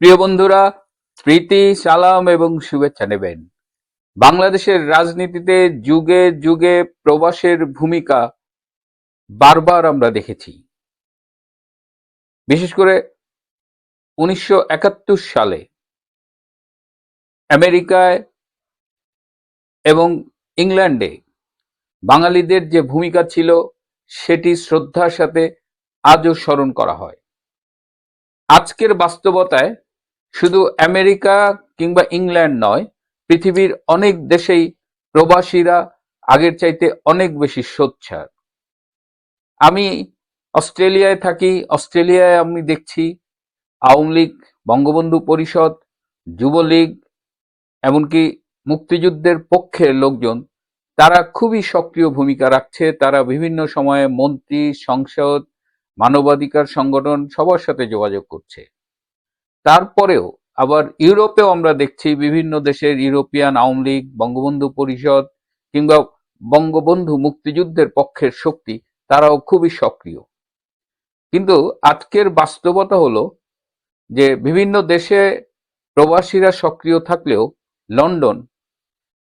প্রিয় বন্ধুরা, প্রীতি, সালাম এবং শুভেচ্ছা নেবেন। বাংলাদেশের রাজনীতিতে যুগে যুগে প্রবাসের ভূমিকা বারবার আমরা দেখেছি। বিশেষ করে উনিশশো একাত্তর সালে আমেরিকায় এবং ইংল্যান্ডে বাঙালিদের যে ভূমিকা ছিল, সেটি শ্রদ্ধার সাথে আজও স্মরণ করা হয়। আজকের বাস্তবতায় শুধু আমেরিকা কিংবা ইংল্যান্ড নয়, পৃথিবীর অনেক দেশেই প্রবাসীরা আগের চাইতে অনেক বেশি সোচ্চার। আমি অস্ট্রেলিয়ায় থাকি, অস্ট্রেলিয়ায় আমি দেখছি আওয়ামী লীগ, বঙ্গবন্ধু পরিষদ যুবলীগ এমনকি মুক্তিযুদ্ধের পক্ষের লোকজন, তারা খুবই সক্রিয় ভূমিকা রাখছে। তারা বিভিন্ন সময়ে মন্ত্রী, সংসদ, মানবাধিকার সংগঠন সবার সাথে যোগাযোগ করছে। তারপরেও আবার ইউরোপেও আমরা দেখছি বিভিন্ন দেশের ইউরোপিয়ান আওয়ামী লীগ, বঙ্গবন্ধু পরিষদ কিংবা বঙ্গবন্ধু মুক্তিযুদ্ধের পক্ষের শক্তি, তারাও খুবই সক্রিয়। কিন্তু আজকের বাস্তবতা হলো যে বিভিন্ন দেশে প্রবাসীরা সক্রিয় থাকলেও লন্ডন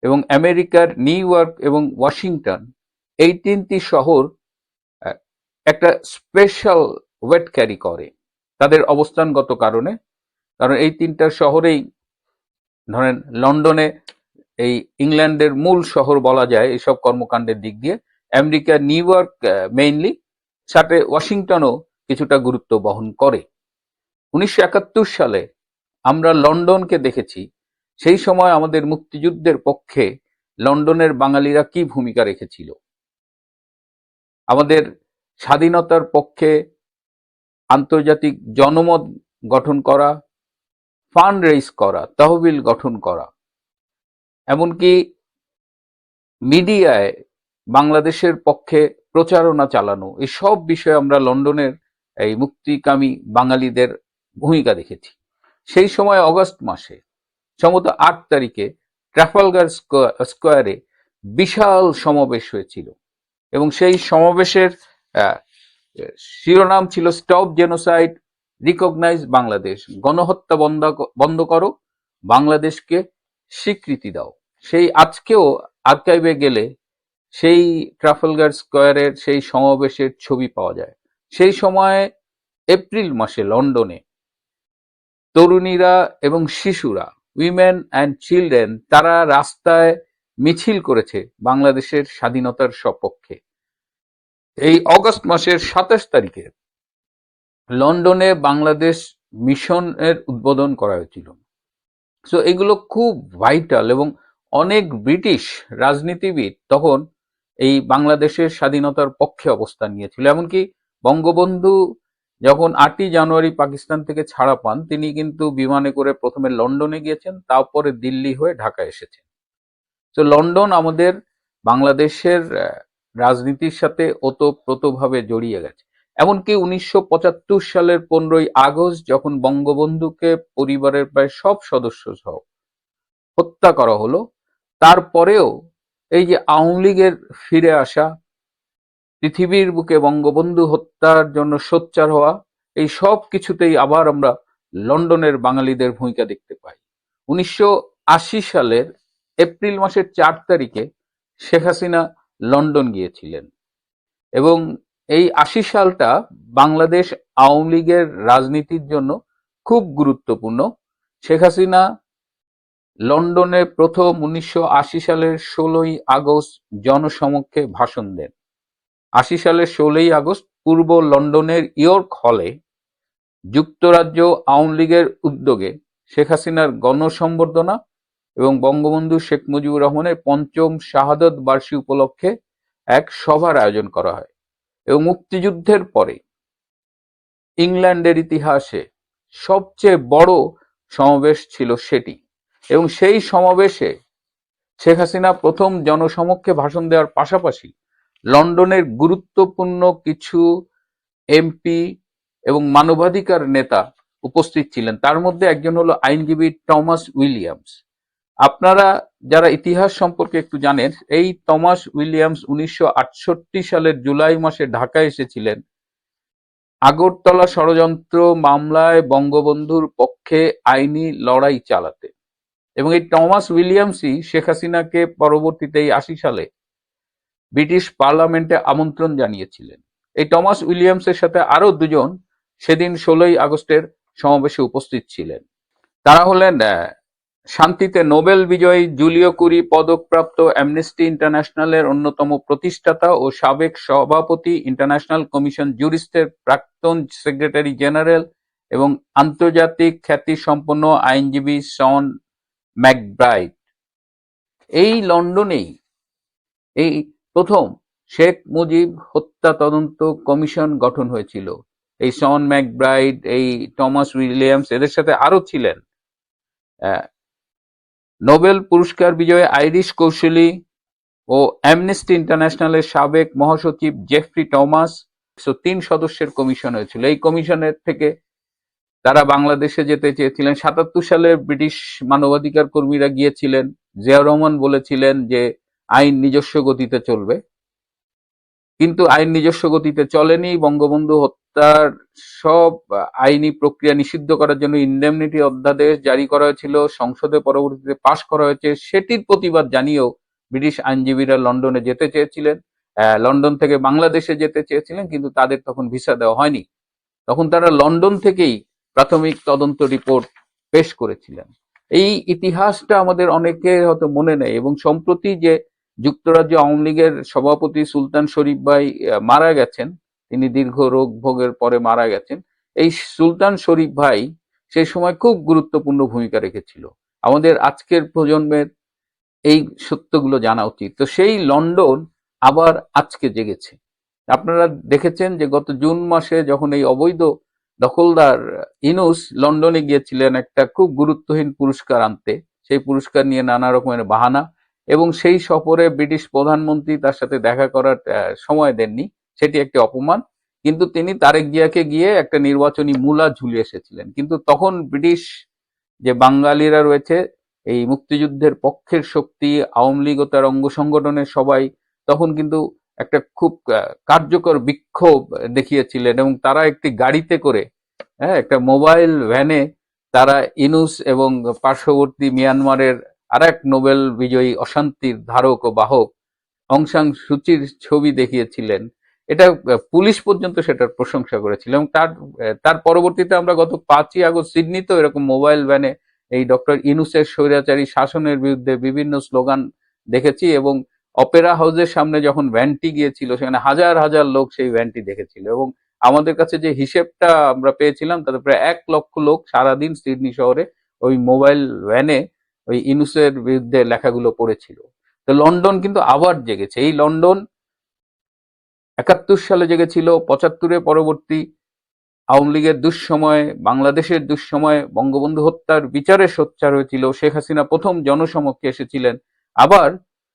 এবং আমেরিকার নিউ ইয়র্ক এবং ওয়াশিংটন, এই তিনটি শহর একটা স্পেশাল ওয়েট ক্যারি করে। তাদের অবস্থানগত কারণে কারণ এই তিনটা শহরেই ধরেন লন্ডনে এই ইংল্যান্ডের মূল শহর বলা যায় এইসব কর্মকাণ্ডের দিক দিয়ে। আমেরিকা, নিউ ইয়র্ক মেইনলি সাথে ওয়াশিংটনও কিছুটা গুরুত্ব বহন করে। উনিশশো একাত্তর সালে আমরা লন্ডনকে দেখেছি। সেই সময় আমাদের মুক্তিযুদ্ধের পক্ষে লন্ডনের বাঙালিরা কি ভূমিকা রেখেছিল? আমাদের স্বাধীনতার পক্ষে আন্তর্জাতিক জনমত গঠন করা ফান্ড রেইজ করা, তহবিল গঠন করা। এমনকি মিডিয়ায় বাংলাদেশের পক্ষে প্রচারণা চালানো এই সব বিষয়ে আমরা লন্ডনের এই মুক্তিকামী বাঙালিদের ভূমিকা দেখেছি। সেই সময় অগস্ট মাসে, সম্ভবত আট তারিখে ট্রাফালগার স্কোয়া- স্কোয়ারে বিশাল সমাবেশ হয়েছিল এবং সেই সমাবেশের শিরোনাম ছিল স্টপ জেনোসাইড রিকগনাইজ বাংলাদেশ গণহত্যা বন্ধ বন্ধ করো। বাংলাদেশকে স্বীকৃতি দাও। সেই আজকেও আর্কাইভে গেলে সেই ট্রাফালগার স্কোয়ারের সেই সমাবেশের ছবি পাওয়া যায়। সেই সময়ে এপ্রিল মাসে লন্ডনে তরুণীরা এবং শিশুরা উইমেন অ্যান্ড চিলড্রেন তারা রাস্তায় মিছিল করেছে বাংলাদেশের স্বাধীনতার সপক্ষে। এই অগস্ট মাসের সাতাশ তারিখে লন্ডনে বাংলাদেশ মিশনের উদ্বোধন করা হয়েছিল। সো এগুলো খুব ভাইটাল এবং অনেক ব্রিটিশ রাজনীতিবিদ তখন এই বাংলাদেশের স্বাধীনতার পক্ষে অবস্থান নিয়েছিল। এমনকি বঙ্গবন্ধু যখন আটই জানুয়ারি পাকিস্তান থেকে ছাড়া পান, তিনি কিন্তু বিমানে করে প্রথমে লন্ডনে গিয়েছেন, তারপরে দিল্লি হয়ে ঢাকা এসেছেন। তো লন্ডন আমাদের বাংলাদেশের রাজনীতির সাথে ওতপ্রোতভাবে জড়িয়ে গেছে। এমনকি উনিশশো পঁচাত্তর সালের পনেরোই আগস্ট যখন বঙ্গবন্ধুকে পরিবারের প্রায় সব সদস্য সহ হত্যা করা হলো, তারপরেও এই যে আওয়ামী লীগের ফিরে আসা, পৃথিবীর বুকে বঙ্গবন্ধু হত্যার জন্য সোচ্চার হওয়া, এই সব কিছুতেই আবার আমরা লন্ডনের বাঙালিদের ভূমিকা দেখতে পাই। উনিশশো আশি সালের এপ্রিল মাসের চার তারিখে শেখ হাসিনা লন্ডন গিয়েছিলেন এবং এই আশি সালটা বাংলাদেশ আওয়ামী লীগের রাজনীতির জন্য খুব গুরুত্বপূর্ণ। শেখ হাসিনা লন্ডনে প্রথম উনিশশো আশি সালের ষোলোই আগস্ট জনসমক্ষে ভাষণ দেন। আশি সালের ষোলোই আগস্ট পূর্ব লন্ডনের ইয়র্ক হলে যুক্তরাজ্য আওয়ামী লীগের উদ্যোগে শেখ হাসিনার গণসম্বর্ধনা এবং বঙ্গবন্ধু শেখ মুজিবুর রহমানের পঞ্চম শাহাদত বার্ষিক উপলক্ষে এক সভার আয়োজন করা হয়। এবং মুক্তিযুদ্ধের পরে ইংল্যান্ডের ইতিহাসে সবচেয়ে বড় সমাবেশ ছিল সেটি। এবং সেই সমাবেশে শেখ হাসিনা প্রথম জনসমক্ষে ভাষণ দেওয়ার পাশাপাশি লন্ডনের গুরুত্বপূর্ণ কিছু এমপি এবং মানবাধিকার নেতা উপস্থিত ছিলেন। তার মধ্যে একজন হলো আইনজীবী টমাস উইলিয়ামস। আপনারা যারা ইতিহাস সম্পর্কে একটু জানেন, এই টমাস উইলিয়ামস উনিশশো আটষট্টি সালের জুলাই মাসে ঢাকায় এসেছিলেন। আগরতলা ষড়যন্ত্র মামলায় বঙ্গবন্ধুর পক্ষে আইনি লড়াই চালাতে। এবং এই টমাস উইলিয়ামসই শেখ হাসিনাকে পরবর্তীতে এই আশি সালে ব্রিটিশ পার্লামেন্টে আমন্ত্রণ জানিয়েছিলেন। এই টমাস উইলিয়ামসের সাথে আরও দুজন সেদিন ষোলোই আগস্টের সমাবেশে উপস্থিত ছিলেন। তারা হলেন শান্তিতে নোবেল বিজয়ী জুলিও কুরি পদকপ্রাপ্ত অ্যামনেস্টি ইন্টারন্যাশনালের অন্যতম প্রতিষ্ঠাতা ও সাবেক সভাপতি ইন্টারন্যাশনাল কমিশন জুরিস্টের প্রাক্তন সেক্রেটারি জেনারেল এবং আন্তর্জাতিক খ্যাতিসম্পন্ন আইনজীবী শন ম্যাকব্রাইড এই লন্ডনেই এই প্রথম শেখ মুজিব হত্যা তদন্ত কমিশন গঠন হয়েছিল। এই শন ম্যাকব্রাইড এই টমাস উইলিয়ামস এদের সাথে আরও ছিলেন। নোবেল পুরস্কার বিজয়ী আইরিশ কৌশলী ও অ্যামনেস্টি ইন্টারন্যাশনালের সাবেক মহাসচিব জেফ্রি টমাস তিন সদস্যের কমিশন হয়েছিল। এই কমিশনের থেকে তারা বাংলাদেশে যেতে চেয়েছিলেন। সাতাত্তর সালে ব্রিটিশ মানবাধিকার কর্মীরা গিয়েছিলেন। জিয়াউর রহমান বলেছিলেন যে আইন নিজস্ব গতিতে চলবে। কিন্তু আইন নিজস্ব গতিতে চলেনি। বঙ্গবন্ধু হত্যার সব আইনি প্রক্রিয়া নিষিদ্ধ করার জন্য ইন্ডেমনিটি অধ্যাদেশ জারি করা হয়েছিল, সংসদে পরবর্তীতে পাশ করা হয়েছে। সেটির প্রতিবাদ জানিয়েও ব্রিটিশ আইনজীবীরা লন্ডনে যেতে চেয়েছিলেন। লন্ডন থেকে বাংলাদেশে যেতে চেয়েছিলেন, কিন্তু তাদের তখন ভিসা দেওয়া হয়নি। তখন তারা লন্ডন থেকেই প্রাথমিক তদন্ত রিপোর্ট পেশ করেছিলেন। এই ইতিহাসটা আমাদের অনেকের হয়তো মনে নেই এবং সম্প্রতি যে যুক্তরাজ্য আওয়ামী লীগের সভাপতি সুলতান শরীফ ভাই মারা গেছেন তিনি দীর্ঘ রোগ ভোগের পরে মারা গেছেন। এই সুলতান শরীফ ভাই সেই সময় খুব গুরুত্বপূর্ণ ভূমিকা রেখেছিল। আমাদের আজকের প্রজন্মের এই সত্যগুলো জানা উচিত। তো সেই লন্ডন আবার আজকে জেগেছে। আপনারা দেখেছেন যে গত জুন মাসে যখন এই অবৈধ দখলদার ইনুস লন্ডনে গিয়েছিলেন একটা খুব গুরুত্বহীন পুরস্কার আনতে, সেই পুরস্কার নিয়ে নানা রকমের বাহানা এবং সেই সফরে ব্রিটিশ প্রধানমন্ত্রী তার সাথে দেখা করার সময় দেননি। সেটি একটি অপমান। কিন্তু তিনি তারেক জিয়াকে গিয়ে একটা নির্বাচনী মূলা ঝুলিয়ে এসেছিলেন। কিন্তু তখন ব্রিটিশ যে বাঙালিরা রয়েছে, এই মুক্তিযুদ্ধের পক্ষের শক্তি, আওয়ামী লীগ ও তার অঙ্গ সংগঠনের সবাই তখন কিন্তু একটা খুব কার্যকর বিক্ষোভ দেখিয়েছিলেন এবং তারা একটি গাড়িতে করে হ্যাঁ একটা মোবাইল ভ্যানে তারা ইনুস এবং পার্শ্ববর্তী মিয়ানমারের আর এক নোবেল বিজয়ী অশান্তির ধারক ও বাহক অংশাং সুচির ছবি দেখিয়েছিলেন। এটা পুলিশ পর্যন্ত সেটার প্রশংসা করেছিল এবং তার তার পরবর্তীতে আমরা গত পাঁচই আগস্ট সিডনিতেও এরকম মোবাইল ভ্যানে এই ডক্টর ইনুসের স্বৈরাচারী শাসনের বিরুদ্ধে বিভিন্ন স্লোগান দেখেছি এবং অপেরা হাউসের সামনে যখন ভ্যানটি গিয়েছিল, সেখানে হাজার হাজার লোক সেই ভ্যানটি দেখেছিল এবং আমাদের কাছে যে হিসেবটা আমরা পেয়েছিলাম, তাতে প্রায় এক লক্ষ লোক সারাদিন সিডনি শহরে ওই মোবাইল ভ্যানে ওই ইনুসের বিরুদ্ধে লেখাগুলো পড়েছিল। তো লন্ডন কিন্তু আবার জেগেছে। এই লন্ডন একাত্তর সালে জেগেছিল পঁচাত্তরে পরবর্তী আওয়ামী লীগের দুঃসময়ে, বাংলাদেশের দুঃসময়ে বঙ্গবন্ধু হত্যার বিচারে সোচ্চার হয়েছিল শেখ হাসিনা প্রথম জনসমক্ষে এসেছিলেন। আবার,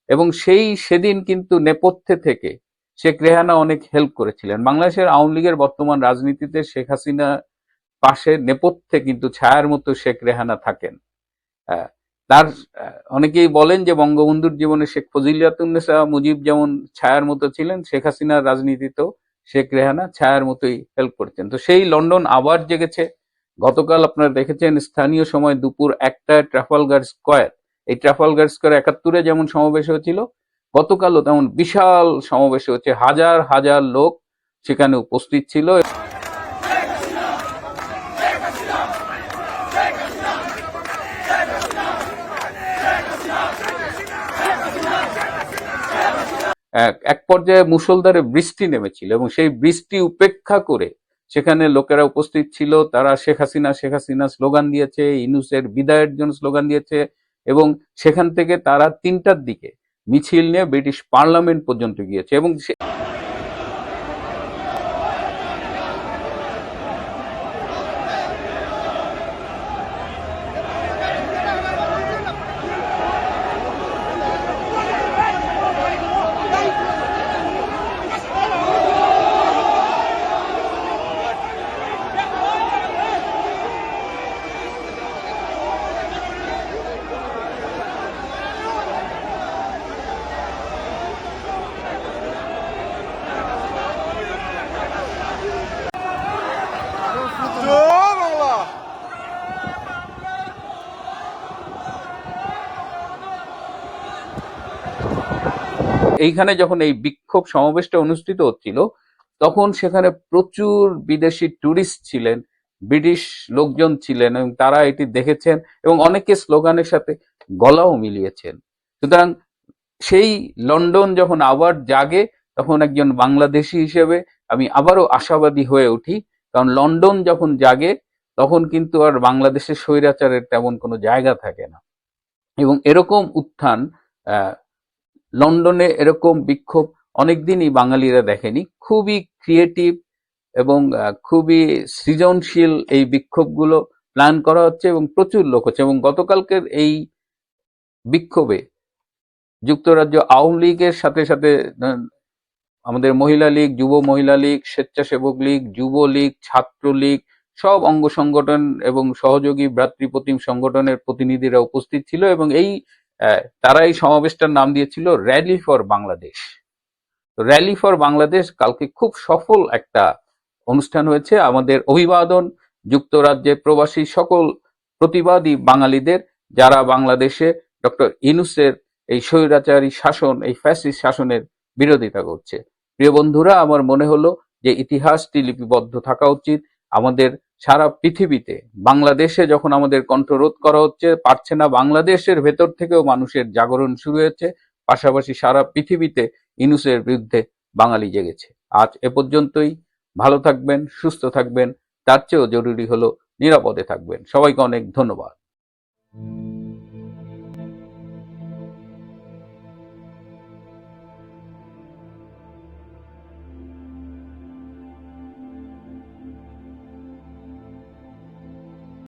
এবং সেই সেদিন কিন্তু নেপথ্যে থেকে শেখ রেহানা অনেক হেল্প করেছিলেন। বাংলাদেশের আওয়ামী লীগের বর্তমান রাজনীতিতে শেখ হাসিনা পাশে নেপথ্যে কিন্তু ছায়ার মতো শেখ রেহানা থাকেন। তার অনেকেই বলেন যে বঙ্গবন্ধুর জীবনে শেখ ফজিলিয়াতুন্নেসা মুজিব যেমন ছায়ার মতো ছিলেন, শেখ হাসিনার রাজনীতিতেও শেখ রেহানা ছায়ার মতোই হেল্প করেছেন। তো সেই লন্ডন আবার জেগেছে। গতকাল আপনারা দেখেছেন স্থানীয় সময় দুপুর একটায় ট্রাফালগার স্কোয়ার। এই ট্রাফালগার স্কোয়ার একাত্তরে যেমন সমাবেশ হয়েছিল, গতকালও তেমন বিশাল সমাবেশ হচ্ছে হাজার হাজার লোক সেখানে উপস্থিত ছিল। এক পর্যায়ে মুষলধারে বৃষ্টি নেমেছিল এবং সেই বৃষ্টি উপেক্ষা করে সেখানে লোকেরা উপস্থিত ছিল। তারা শেখ হাসিনা শেখ হাসিনা স্লোগান দিয়েছে, ইনুসের বিদায়ের জন্য স্লোগান দিয়েছে এবং সেখান থেকে তারা তিনটার দিকে মিছিল নিয়ে ব্রিটিশ পার্লামেন্ট পর্যন্ত গিয়েছে এবং এইখানে যখন এই বিক্ষোভ সমাবেশটা অনুষ্ঠিত হচ্ছিল, তখন সেখানে প্রচুর বিদেশি ট্যুরিস্ট ছিলেন, ব্রিটিশ লোকজন ছিলেন এবং তারা এটি দেখেছেন এবং অনেকে স্লোগানের সাথে গলাও মিলিয়েছেন। সুতরাং সেই লন্ডন যখন আবার জাগে, তখন একজন বাংলাদেশি হিসেবে আমি আবারও আশাবাদী হয়ে উঠি, কারণ লন্ডন যখন জাগে, তখন কিন্তু আর বাংলাদেশের স্বৈরাচারের তেমন কোনো জায়গা থাকে না। এবং এরকম উত্থান লন্ডনে এরকম বিক্ষোভ অনেকদিনই বাঙালিরা দেখেনি। খুবই ক্রিয়েটিভ এবং খুবই সৃজনশীল এই বিক্ষোভগুলো প্ল্যান করা হচ্ছে এবং প্রচুর লোক হচ্ছে এবং গতকালকের এই বিক্ষোভে যুক্তরাজ্য আওয়ামী লীগের সাথে সাথে আমাদের মহিলা লীগ, যুব মহিলা লীগ, স্বেচ্ছাসেবক লীগ, যুব লীগ, ছাত্র লীগ সব অঙ্গ সংগঠন এবং সহযোগী ভ্রাতৃপ্রতিম সংগঠনের প্রতিনিধিরা উপস্থিত ছিল এবং এই তারা এই সমাবেশটার নাম দিয়েছিল rally for Bangladesh rally for Bangladesh কালকে খুব সফল একটা অনুষ্ঠান হয়েছে। আমাদের অভিবাদন যুক্তরাজ্যে প্রবাসী সকল প্রতিবাদী বাঙালিদের, যারা বাংলাদেশে ডক্টর ইনুসের এই স্বৈরাচারী শাসন, এই ফ্যাসিস্ট শাসনের বিরোধিতা করছে। প্রিয় বন্ধুরা, আমার মনে হলো যে ইতিহাসটি লিপিবদ্ধ থাকা উচিত। আমাদের সারা পৃথিবীতে। বাংলাদেশে যখন আমাদের কণ্ঠরোধ করা হচ্ছে, পারছে না, বাংলাদেশের ভেতর থেকেও মানুষের জাগরণ শুরু হয়েছে। পাশাপাশি সারা পৃথিবীতে ইনুসের বিরুদ্ধে বাঙালি জেগেছে। আজ এ পর্যন্তই। ভালো থাকবেন, সুস্থ থাকবেন। তার চেয়েও জরুরি হলো নিরাপদে থাকবেন। সবাইকে অনেক ধন্যবাদ।